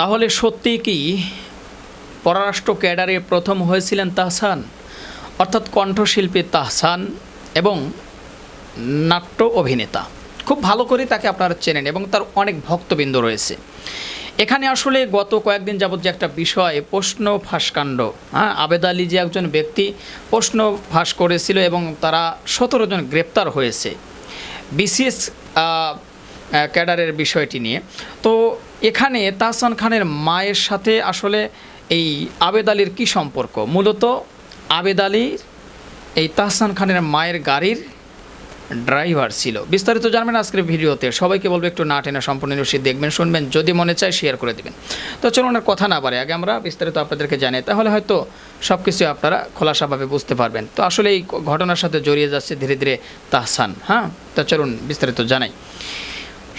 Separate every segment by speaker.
Speaker 1: তাহলে সত্যি কি পররাষ্ট্র ক্যাডারে প্রথম হয়েছিলেন তাহসান? অর্থাৎ কণ্ঠশিল্পী তাহসান এবং নাট্য অভিনেতা। খুব ভালো করে তাকে আপনারা চেনেন এবং তার অনেক ভক্তবৃন্দ রয়েছে। এখানে আসলে গত কয়েকদিন যাবত যে একটা বিষয়, প্রশ্ন ফাঁসকাণ্ড হ্যাঁ? আবেদ আলী যে একজন ব্যক্তি প্রশ্ন ফাঁস করেছিল এবং তারা সতেরো জন গ্রেপ্তার হয়েছে। বিসিএস ক্যাডারের বিষয়টি নিয়ে। তো এখানে তাহসান খানের মায়ের সাথে আসলে এই আবেদ আলীর কী সম্পর্ক? মূলত আবেদ আলীর এই তাহসান খানের মায়ের গাড়ির ড্রাইভার ছিল। বিস্তারিত জানবেন আজকের ভিডিওতে। সবাইকে বলব একটু না টেনে সম্পূর্ণ নিশ্চিত দেখবেন, শুনবেন, যদি মনে চায় শেয়ার করে দেবেন। তো চলুন আর কথা না বাড়ে আগে আমরা বিস্তারিত আপনাদেরকে জানাই, তাহলে হয়তো সব কিছু আপনারা খোলাসাভাবে বুঝতে পারবেন। তো আসলে এই ঘটনার সাথে জড়িয়ে যাচ্ছে ধীরে ধীরে তাহসান হ্যাঁ? তো চলুন বিস্তারিত জানাই।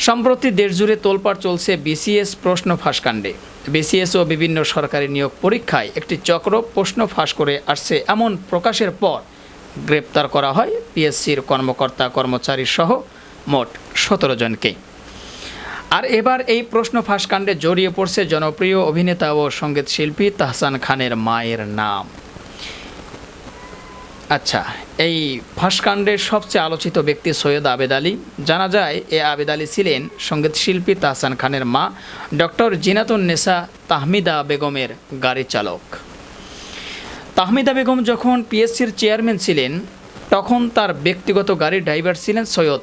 Speaker 1: সম্প্রতি দেশজুড়ে তোলপাড় চলছে বিসিএস প্রশ্ন ফাঁসকাণ্ডে। বিসিএস ও বিভিন্ন সরকারি নিয়োগ পরীক্ষায় একটি চক্র প্রশ্ন ফাঁস করে আসছে। এমন প্রকাশের পর গ্রেপ্তার করা হয় পিএসসির কর্মকর্তা কর্মচারী সহ মোট সতেরো জনকে। আর এবার এই প্রশ্ন ফাঁসকাণ্ডে জড়িয়ে পড়ছে জনপ্রিয় অভিনেতা ও সংগীত শিল্পী তাহসান খানের মায়ের নাম। আচ্ছা এই ফাঁসকাণ্ডের সবচেয়ে আলোচিত ব্যক্তি সৈয়দ আবেদ আলী। জানা যায়, এ আবেদ আলী ছিলেন সংগীত শিল্পী তাহসান খানের মা, ডক্টর জিনাতুন নেসা তাহমিদা বেগমের গাড়ি চালক। তাহমিদা বেগম যখন পিএসসির চেয়ারম্যান ছিলেন, তখন তার ব্যক্তিগত গাড়ির ড্রাইভার ছিলেন সৈয়দ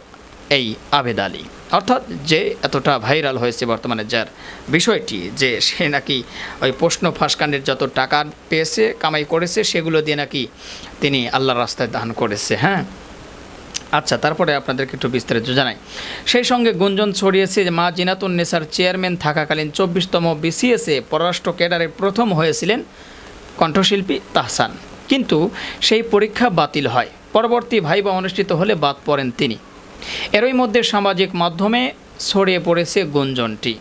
Speaker 1: এই আবেদ আলী। অর্থাৎ যে এতটা ভাইরাল হয়েছে বর্তমানে যার বিষয়টি যে সে নাকি ওই প্রশ্ন ফাঁসকাণ্ডের যত টাকা পেয়েছে, কামাই করেছে, সেগুলো দিয়ে নাকি তিনি আল্লাহর রাস্তায় দান করেছে হ্যাঁ? আচ্ছা তারপরে আপনাদেরকে একটু বিস্তারিত জানাই। সেই সঙ্গে গুঞ্জন ছড়িয়েছে যে মা জিনাতুন নেসার চেয়ারম্যান থাকাকালীন চব্বিশতম বিসিএসে পররাষ্ট্র ক্যাডারে প্রথম হয়েছিলেন কণ্ঠশিল্পী তাহসান। কিন্তু সেই পরীক্ষা বাতিল হয়। পরবর্তী ভাইবা অনুষ্ঠিত হলে বাদ পড়েন তিনি। এরই মধ্যে সামাজিক মাধ্যমে ছড়িয়ে পড়েছে গুঞ্জনটি।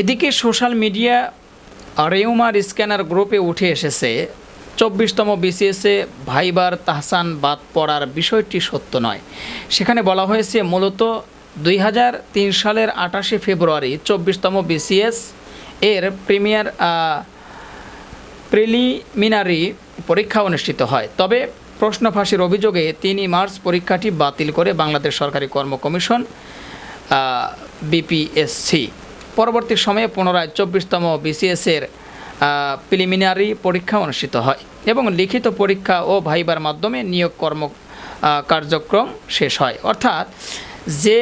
Speaker 1: এদিকে সোশ্যাল মিডিয়া রেউমার স্ক্যানার গ্রুপে উঠে এসেছে, চব্বিশতম বিসিএসে ভাইবার তাহসান বাদ পড়ার বিষয়টি সত্য নয়। সেখানে বলা হয়েছে, মূলত দুই হাজার তিন সালের আঠাশে ফেব্রুয়ারি চব্বিশতম বিসিএস এর প্রিমিয়ার প্রিলিমিনারি পরীক্ষা অনুষ্ঠিত হয়। তবে প্রশ্ন ফাঁসির অভিযোগে তিনই মার্চ পরীক্ষাটি বাতিল করে বাংলাদেশ সরকারি কর্ম কমিশন বিপিএসসি। পরবর্তী সময়ে পুনরায় চব্বিশতম বিসিএসের প্রিলিমিনারি পরীক্ষা অনুষ্ঠিত হয় এবং লিখিত পরীক্ষা ও ভাইবার মাধ্যমে নিয়োগ কর্ম কার্যক্রম শেষ হয়। অর্থাৎ যে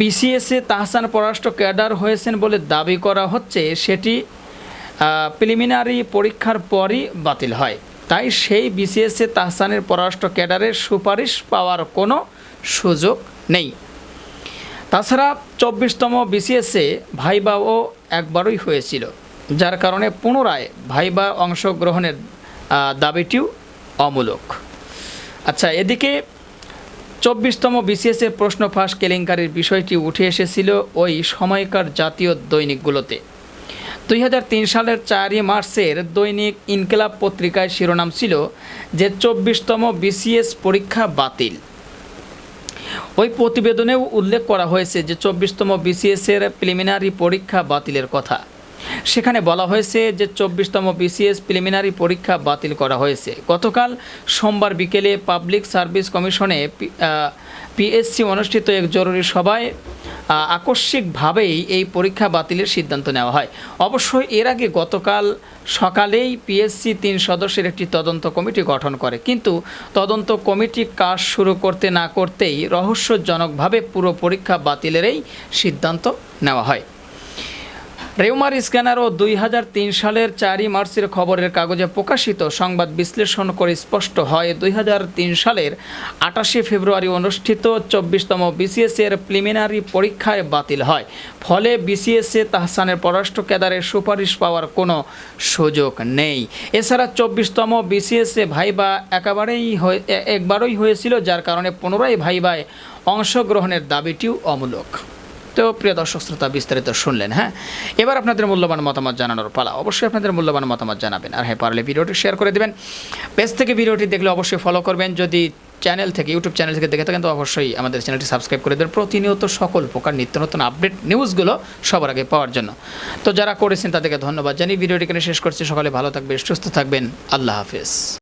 Speaker 1: বিসিএসে তাহসান পররাষ্ট্র ক্যাডার হয়েছেন বলে দাবি করা হচ্ছে, সেটি প্রিলিমিনারি পরীক্ষার পরই বাতিল হয়। তাই সেই বিসিএসে তাহসানের পররাষ্ট্র ক্যাডারের সুপারিশ পাওয়ার কোনো সুযোগ নেই। তাছাড়া চব্বিশতম বিসিএসে ভাইবাও একবারই হয়েছিল, যার কারণে পুনরায় ভাইবা অংশগ্রহণের দাবিটিও অমূলক। আচ্ছা এদিকে চব্বিশতম বিসিএসের প্রশ্ন ফাঁস কেলেঙ্কারির বিষয়টি উঠে এসেছিল ওই সময়কার জাতীয় দৈনিকগুলোতে। দুই হাজার তিন সালের চারই মার্চের দৈনিক ইনকিলাব পত্রিকায় শিরোনাম ছিল যে চব্বিশতম বিসিএস পরীক্ষা বাতিল। ওই প্রতিবেদনেও উল্লেখ করা হয়েছে যে চব্বিশতম বিসিএসের প্রিলিমিনারি পরীক্ষা বাতিলের কথা। সেখানে বলা হয়েছে যে চব্বিশতম বিসিএস প্রিলিমিনারি পরীক্ষা বাতিল করা হয়েছে। গতকাল সোমবার বিকেলে পাবলিক সার্ভিস কমিশনে পিএসসি অনুষ্ঠিত এক জরুরি সভায় আকস্মিকভাবেই এই পরীক্ষা বাতিলের সিদ্ধান্ত নেওয়া হয়। অবশ্য এর আগে গতকাল সকালেই পিএসসি তিন সদস্যের একটি তদন্ত কমিটি গঠন করে। কিন্তু তদন্ত কমিটি কাজ শুরু করতে না করতেই রহস্যজনকভাবে পুরো পরীক্ষা বাতিলেরই সিদ্ধান্ত নেওয়া হয়। রেউমার স্ক্যানার ও দুই সালের চারই মার্চের খবরের কাগজে প্রকাশিত। সংবাদ বিশ্লেষণ করে স্পষ্ট হয়, দুই হাজার তিন সালের আটাশে ফেব্রুয়ারি অনুষ্ঠিত চব্বিশতম বিসিএসের প্রিলিমিনারি পরীক্ষায় বাতিল হয়। ফলে বিসিএসএ তাহসানের পররাষ্ট্র কেদারের সুপারিশ পাওয়ার কোনো সুযোগ নেই। এছাড়া চব্বিশতম বিসিএসএ ভাইবা একেবারেই একবারই হয়েছিল, যার কারণে পুনরায় ভাইবায় অংশগ্রহণের দাবিটিও অমূলক। তো প্রিয় দর্শক শ্রোতা, বিস্তারিত শুনলেন হ্যাঁ? এবার আপনাদের মূল্যবান মতামত জানানোর পালা। অবশ্যই আপনাদের মূল্যবান মতামত জানাবেন। আর হ্যাঁ পারলে ভিডিওটি শেয়ার করে দেবেন। পেজ থেকে ভিডিওটি দেখলে অবশ্যই ফলো করবেন। যদি চ্যানেল থেকে ইউটিউব চ্যানেল থেকে দেখে থাকেন, তো অবশ্যই আমাদের চ্যানেলটি সাবস্ক্রাইব করে দেবেন। প্রতিনিয়ত সকল প্রকার নিত্য নতুন আপডেট নিউজগুলো সবার আগে পাওয়ার জন্য। তো যারা করেছেন, তাদেরকে ধন্যবাদ জানিয়ে ভিডিওটি এখানে শেষ করছি। সকালে ভালো থাকবেন, সুস্থ থাকবেন। আল্লাহ হাফেজ।